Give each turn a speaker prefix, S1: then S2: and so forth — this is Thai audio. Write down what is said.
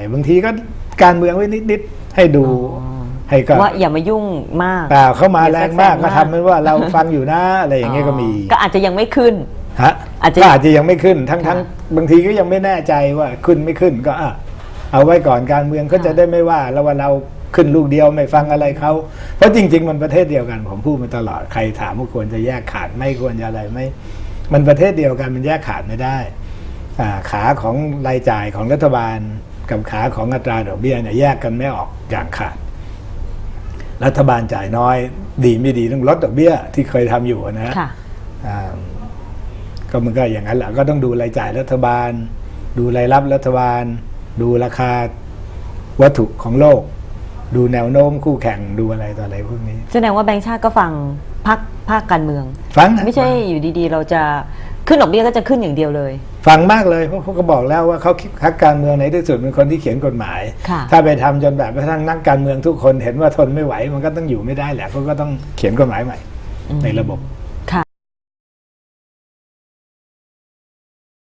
S1: แต่บางทีก็การเมืองไว้นิดๆให้ดูให้ก็
S2: ว่าอย่ามายุ่งมาก
S1: เปล่าเข้ามาแรงมาก
S2: อย่าแทรกแซง
S1: ก็
S2: มาก
S1: ทำเป็นว่าเราฟังอยู่นะอะไรอย่างเงี้ยก็มี
S2: ก็อาจจะยังไม่ขึ้น
S1: ฮะ
S2: อาจจะ
S1: ก็อาจจะยังไม่ขึ้นทั้งทั้ง
S2: ค่ะ
S1: บางทีก็ยังไม่แน่ใจว่าขึ้นไม่ขึ้นก็อะเอาไว้ก่อนการเมืองเขาจะได้ไม่ว่าแล้วว่าเราขึ้นลูกเดียวไม่ฟังอะไรเขาเพราะจริง ๆ มันประเทศเดียวกันผมพูดมาตลอดใครถามว่าควรจะแยกขาดไม่ควรจะอะไรไม่มันประเทศเดียวกันมันแยกขาดไม่ได้อ่าขาของรายจ่ายของรัฐบาล กับขาของอัตราดอกเบี้ยเนี่ยแยกกันไม่ออกอย่างขาด รัฐบาลจ่ายน้อย ดีไม่ดีต้องลดดอกเบี้ยที่เคยทำอยู่นะฮะ
S2: ค่ะ
S1: อ่าก็มันก็อย่างนั้นแหละก็ต้องดูรายจ่ายรัฐบาล ดูรายรับรัฐบาล ดูราคาวัตถุของโลก ดูแนวโน้มคู่แข่งดูอะไรต่ออะไรพวกนี้
S2: แสดงว่าแบงค์ชาติก็ฟังพักภาคการเมือง
S1: ฟังนะ
S2: ไม่ใช่อยู่ดีๆ เราจะ ขึ้นดอกเบี้ยก็จะขึ้นอย่างเดียวเลย
S1: ฟังมากเลยเพราะเขาก็บอกแล้วว่าเขาพักการเมืองในที่สุดเป็นคนที่เขียนกฎหมาย
S2: ค่ะ
S1: ถ้าไปทำจนแบบกระทั่งนักการเมืองทุกคนเห็นว่าทนไม่ไหว มันก็ต้องอยู่ไม่ได้แหละเขาก็ต้องเขียนกฎหมายใหม่ ในระบบ